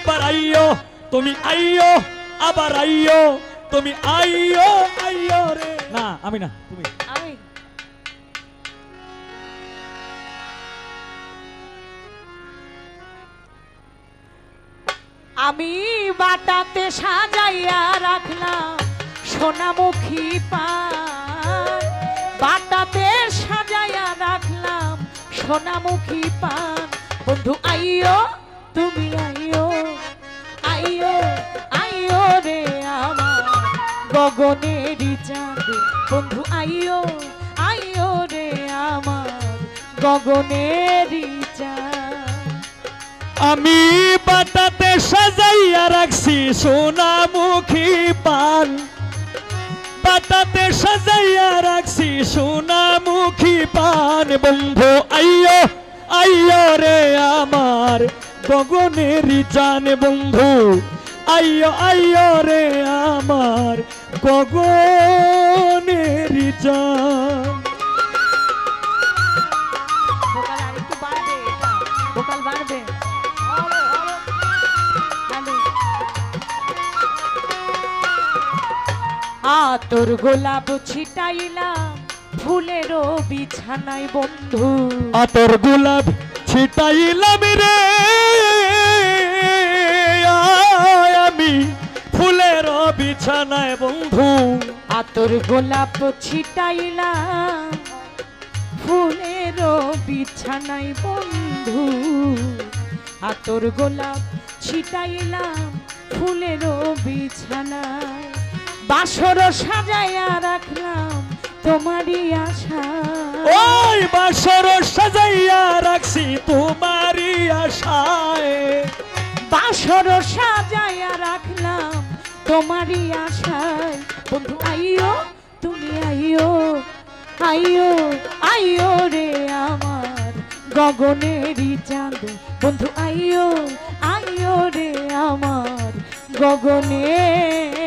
একবার আইও তুমি আইও আবার আইও তুমি আইও আইও রে। না, আমি না, তুমি। আমি। বাটাতে সাজাইয়া রাখলাম সোনামুখী পান। বাটাতে সাজাইয়া রাখলাম সোনামুখী পান। বন্ধু আইও তুমি আইও আইও আইও রে আমার গগনেরই চাঁদে। বন্ধু আইও আইও রে আমার গগনেরই আমি বাটাতে সাজাইয়া রাখছি সোনামুখী পান বাটাতে সাজাইয়া রাখছি সোনামুখী পান বন্ধু, আইয়ো আইয়ো রে আমার গগনের জান বন্ধু আইয়ো আইয়ো রে আমার গগনের জান। আতর গোলাপ ছিটাইলাম ফুলেরও বিছানায় বন্ধু। আতর গোলাপ ছিটাইলাম রে। আমি ফুলের বিছানায় বন্ধু। আতর গোলাপ ছিটাইলাম ফুলেরও বিছানায় বন্ধু। আতর গোলাপ ছিটাইলাম ফুলেরও বিছানায়। বাসর সাজাইয়া রাখলাম তোমারই আশা। ওই বাসর সাজাইয়া রাখছি তোমারই আশায়। বাসর সাজাইয়া রাখলাম তোমারই আশায়। বন্ধু আইও তুমি আইও আইও আইও রে আমার গগনেরই চাঁদ। বন্ধু আইও আইও রে আমার গগনেরই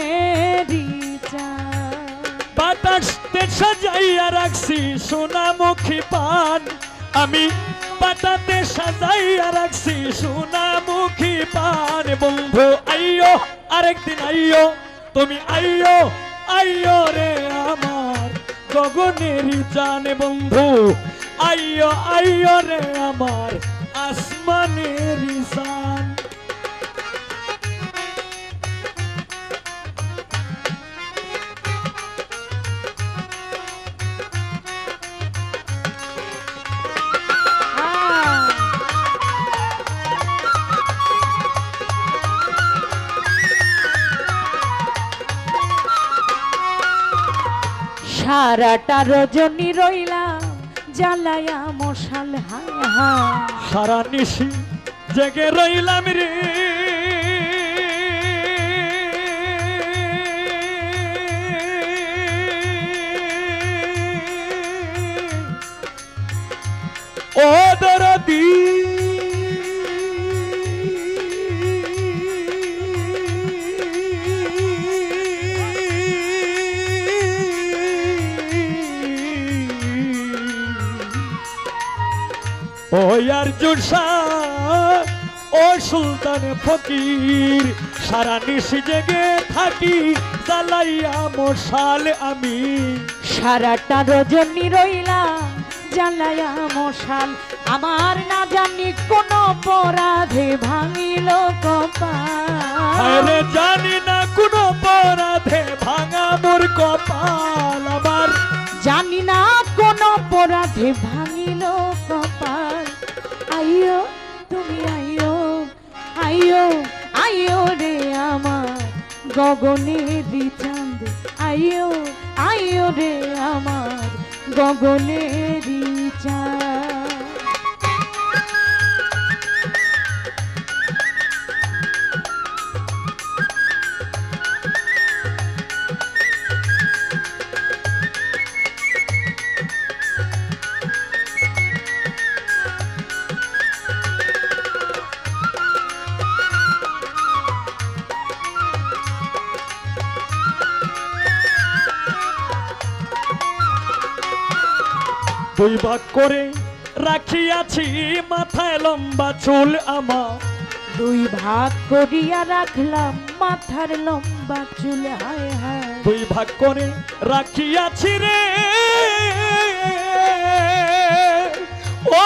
সাজাইয়া রাখছি সোনামুখী পান। আমি পাতাতে সাজাইয়া রাখছি সোনামুখী পান। বন্ধু, আইয়ো, আরেকদিন আইয়ো, তুমি আইয়ো আইয়ো রে আমার গগনের জানে বন্ধু, আইয়ো আইয়ো রে আমার আসমানের জান সারাটা রজনী রইলা জ্বালায়া মশাল হায়া সারা নিশি জেগে রইলাম রে। ও দরদি আর্জুন শাহ ও সুলতান ফকির সারা নিশি জেগে থাকি জ্বালাইয়া মশাল আমি। সারাটা রজনী রইলাম জ্বালায়া মশাল। আমার না জানি কোন অপরাধে ভাঙিল কপাল। আরে জানি না কোন অপরাধে ভাঙা মোর কপাল। আমার জানি না কোন অপরাধে ভাঙিল গগনের চাঁদ আয়ো আয়ো রে আমার গগনেরি চাঁদ। দুই ভাগ করে রাখিয়াছি মাথায় লম্বা চুল আমার। দুই ভাগ করিয়া রাখলাম মাথার লম্বা চুল হায় হায়। দুই ভাগ করে রাখিয়াছি রে। ও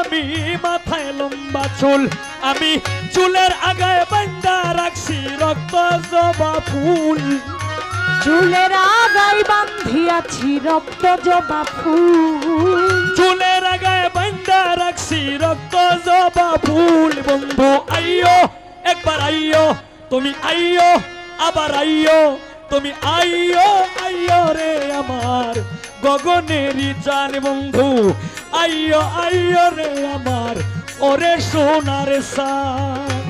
আমি মাথায় লম্বা চুল আমি চুলের আগায় বান্দা রাখছি রক্ত জবা ফুল। চুলের আগাই বান্ধিয়াছি, রক্ত জবা ফুল। চুলের আগায় বান্দা রাখছি, রক্ত জবা ফুল। বন্ধু, আইয়ো, একবার আইয়ো, তুমি আইয়ো, আবার আইয়ো, তুমি আইয়ো আইয়ো রে আমার গগনেরই চান বন্ধু। আইয়ো আইয়ো রে আমার, ওরে সোনার সান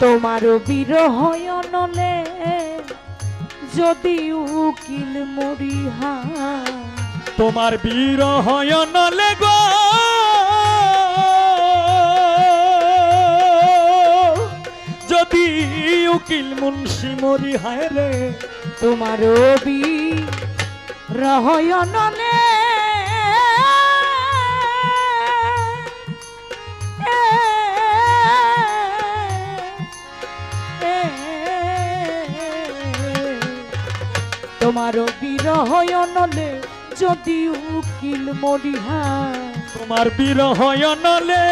তোমারও বিরহ নলে যদি উকিল মরিহা। তোমার বীর হয় নলে গো। যদি উকিল মুন্সি মরি হায় রে। তোমারও বিরহ নলে তোমারও বিরহ নলে যদি উকিল মরিহা তোমার বীর হয় নলে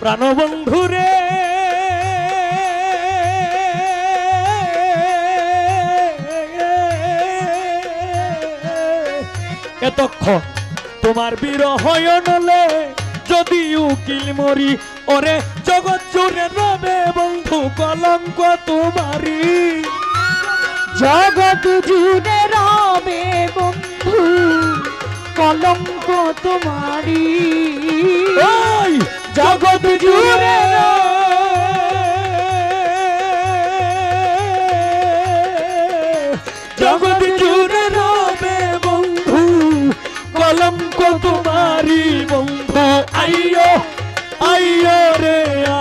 প্রাণবন্ধু রে এতক্ষণ তোমার বীর হয় নলে যদি উকিল মরি ওরে জগৎ জুড়ে রবে বন্ধু কলঙ্ক তোমারি জগৎ জুড়ে রবে বন্ধু কলঙ্ক তোমারি জগৎ জুড়ে জগৎ জুড়ে রবে বন্ধু কলঙ্ক তোমারি বন্ধু। আইয়ো আইয়ো রে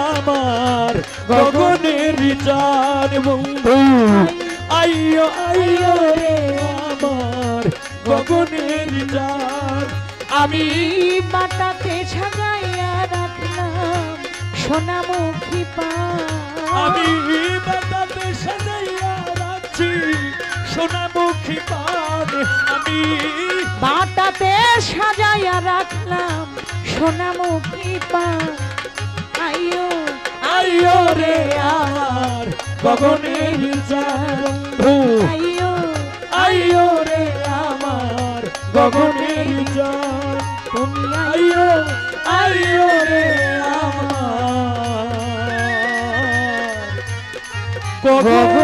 আমার গগনের চার বন্ধু আইয়ো আইয়ো রে আমার গগনের চার আমি বাটাতে সাজাইয়া রাখলাম সোনামুখী পা আমি বাতাতে সাজাইয়া রাখছি সোনামুখী পান আমি বাটাতে সাজাইয়া রাখলাম সোনামুখী পা আইও আইয়ো রে আমার গগনের বন্ধু। আইও আইয়ো রে আমার গগনের চার তুমি আইয়ো আইয়ো। রে আমার। গগনের